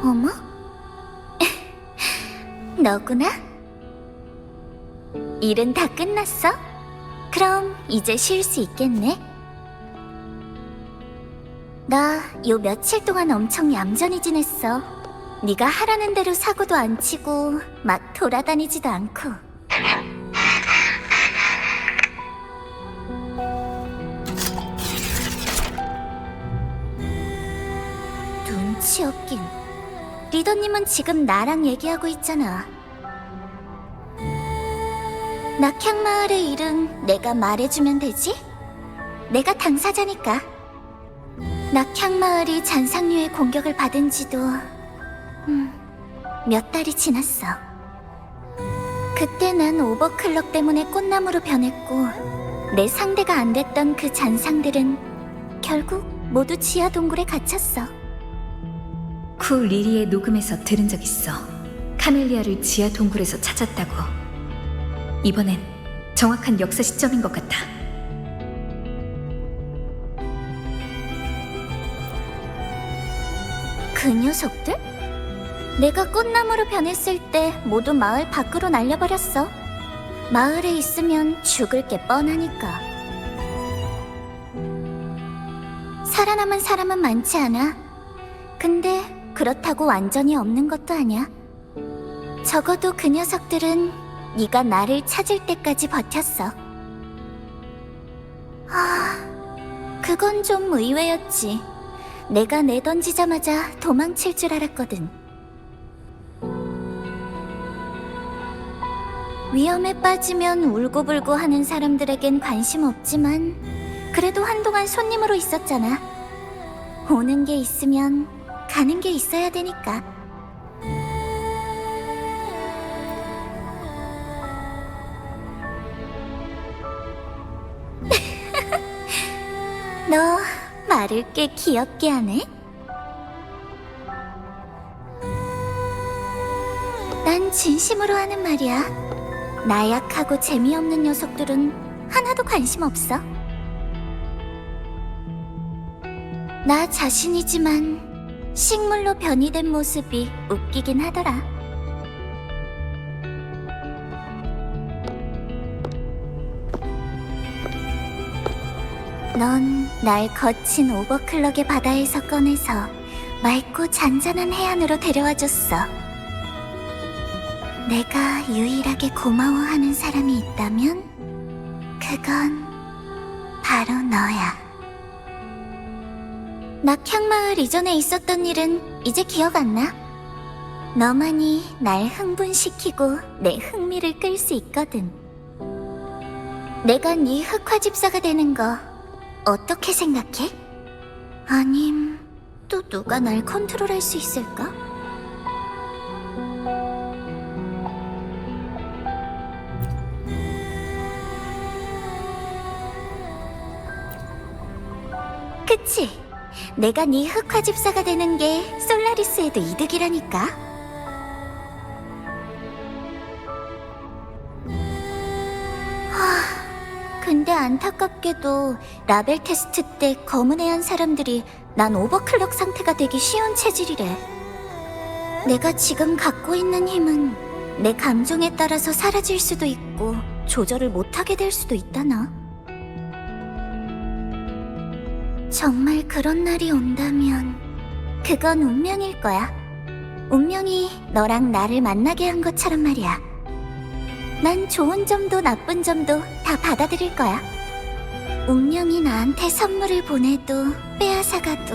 너구나? 일은 다 끝났어? 그럼 이제 쉴 수 있겠네? 나 요 며칠 동안 엄청 얌전히 지냈어. 네가 하라는 대로 사고도 안 치고 막 돌아다니지도 않고. 눈치 없긴. 리더님은 지금 나랑 얘기하고 있잖아. 낙향마을의 일은 내가 말해주면 되지? 내가 당사자니까. 낙향마을이 잔상류의 공격을 받은 지도, 음, 몇 달이 지났어. 그때 난 오버클럭 때문에 꽃나무로 변했고, 내 상대가 안 됐던 그 잔상들은 결국 모두 지하 동굴에 갇혔어. 쿠 리리의 녹음에서 들은 적 있어. 카멜리아를 지하 동굴에서 찾았다고. 이번엔 정확한 역사 시점인 것 같아. 그 녀석들? 내가 꽃나무로 변했을 때 모두 마을 밖으로 날려버렸어. 마을에 있으면 죽을 게 뻔하니까. 살아남은 사람은 많지 않아. 근데 그렇다고 완전히 없는 것도 아니야. 적어도 그 녀석들은 네가 나를 찾을 때까지 버텼어. 아, 그건 좀 의외였지. 내가 내던지자마자 도망칠 줄 알았거든. 위험에 빠지면 울고불고 하는 사람들에겐 관심 없지만, 그래도 한동안 손님으로 있었잖아. 오는 게 있으면 가는 게 있어야 되니까. 너 말을 꽤 귀엽게 하네. 난 진심으로 하는 말이야. 나약하고 재미없는 녀석들은 하나도 관심 없어. 나 자신이지만 식물로 변이된 모습이 웃기긴 하더라. 넌 날 거친 오버클럭의 바다에서 꺼내서 맑고 잔잔한 해안으로 데려와줬어. 내가 유일하게 고마워하는 사람이 있다면 그건 바로 너야. 낙향마을 이전에 있었던 일은 이제 기억 안 나. 너만이 날 흥분시키고 내 흥미를 끌 수 있거든. 내가 네 흑화 집사가 되는 거 어떻게 생각해? 아님 또 누가 날 컨트롤할 수 있을까? 내가 네 흑화 집사가 되는 게 솔라리스에도 이득이라니까. 하, 근데 안타깝게도 라벨 테스트 때 검은 애한 사람들이 난 오버클럭 상태가 되기 쉬운 체질이래. 내가 지금 갖고 있는 힘은 내 감정에 따라서 사라질 수도 있고 조절을 못하게 될 수도 있다나. 정말 그런 날이 온다면 그건 운명일 거야. 운명이 너랑 나를 만나게 한 것처럼 말이야. 난 좋은 점도 나쁜 점도 다 받아들일 거야. 운명이 나한테 선물을 보내도 빼앗아가도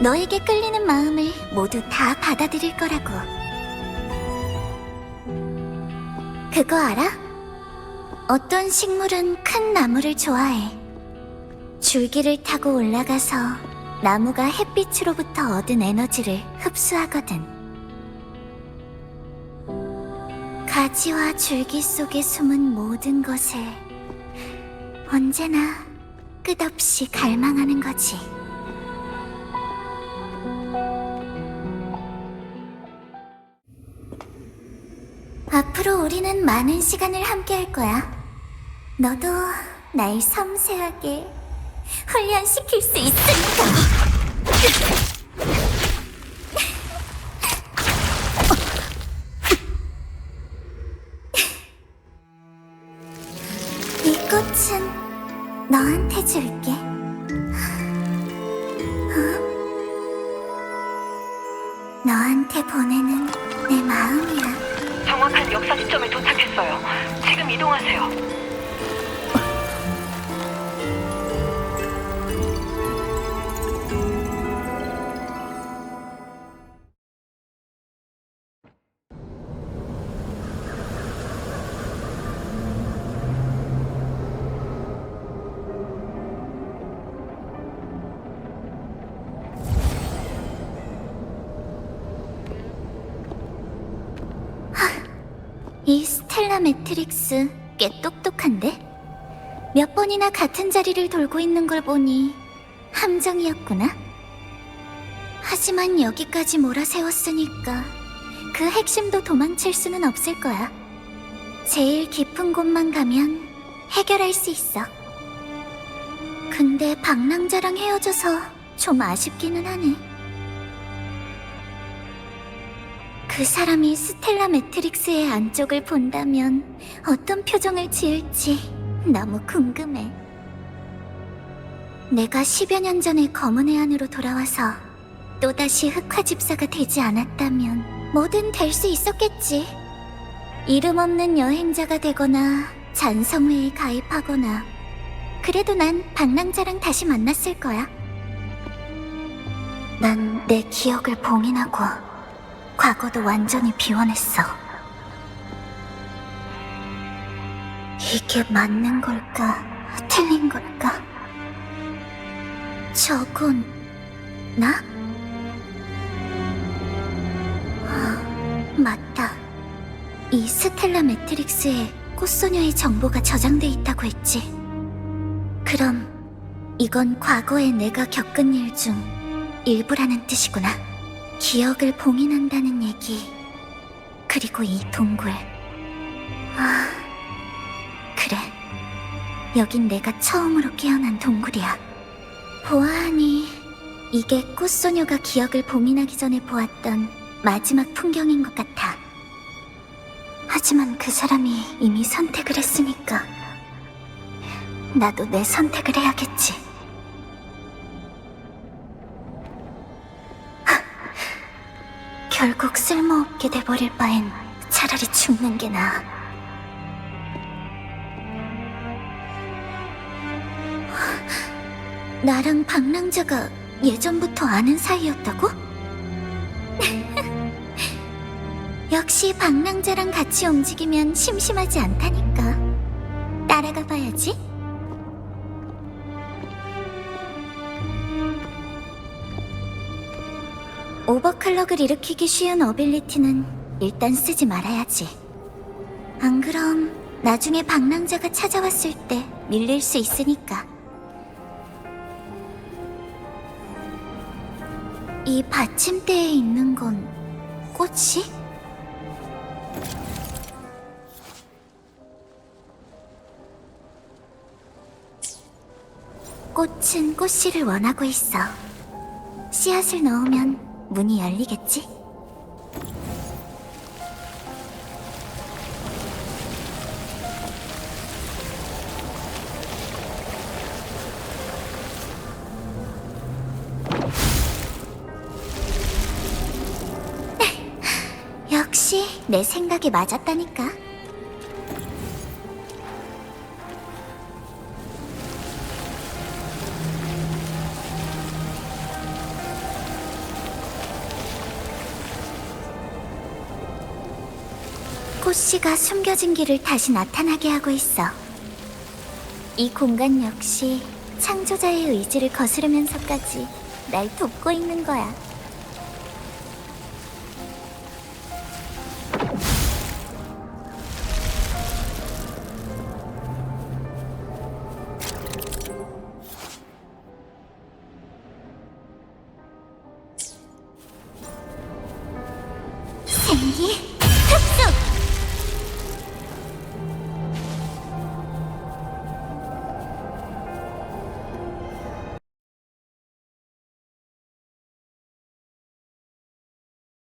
너에게 끌리는 마음을 모두 다 받아들일 거라고. 그거 알아? 어떤 식물은 큰 나무를 좋아해. 줄기를 타고 올라가서 나무가 햇빛으로부터 얻은 에너지를 흡수하거든. 가지와 줄기 속에 숨은 모든 것을 언제나 끝없이 갈망하는 거지. 앞으로 우리는 많은 시간을 함께 할 거야. 너도 날 섬세하게 훈련시킬 수 있으니까. 이 꽃은 너한테 줄게. 어? 너한테 보내는 내 마음이야. 정확한 역사 지점에 도착했어요. 지금 이동하세요. 이 스텔라 매트릭스 꽤 똑똑한데? 몇 번이나 같은 자리를 돌고 있는 걸 보니 함정이었구나. 하지만 여기까지 몰아세웠으니까 그 핵심도 도망칠 수는 없을 거야. 제일 깊은 곳만 가면 해결할 수 있어. 근데 방랑자랑 헤어져서 좀 아쉽기는 하네. 그 사람이 스텔라 매트릭스의 안쪽을 본다면 어떤 표정을 지을지 너무 궁금해. 내가 10여 년 전에 검은 해안으로 돌아와서 또다시 흑화 집사가 되지 않았다면 뭐든 될 수 있었겠지. 이름 없는 여행자가 되거나 잔성회에 가입하거나 그래도 난 방랑자랑 다시 만났을 거야. 난 내 기억을 봉인하고 과거도 완전히 비워냈어. 이게 맞는 걸까? 틀린 걸까? 저건 나? 아, 맞다. 이 스텔라 매트릭스에 꽃소녀의 정보가 저장돼 있다고 했지. 그럼 이건 과거에 내가 겪은 일 중 일부라는 뜻이구나. 기억을 봉인한다는 얘기. 그리고 이 동굴. 아, 그래. 여긴 내가 처음으로 깨어난 동굴이야. 보아하니 이게 꽃소녀가 기억을 봉인하기 전에 보았던 마지막 풍경인 것 같아. 하지만 그 사람이 이미 선택을 했으니까 나도 내 선택을 해야겠지. 결국 쓸모없게 돼버릴 바엔 차라리 죽는 게 나아. 나랑 방랑자가 예전부터 아는 사이였다고? 역시 방랑자랑 같이 움직이면 심심하지 않다니까. 따라가 봐야지. 오버클럭을 일으키기 쉬운 어빌리티는 일단 쓰지 말아야지. 안 그럼 나중에 방랑자가 찾아왔을 때 밀릴 수 있으니까. 이 받침대에 있는 건 꽃이? 꽃은 꽃씨를 원하고 있어. 씨앗을 넣으면 문이 열리겠지? 역시 내 생각이 맞았다니까. 꽃씨가 숨겨진 길을 다시 나타나게 하고 있어. 이 공간 역시 창조자의 의지를 거스르면서까지 날 돕고 있는 거야. 생기?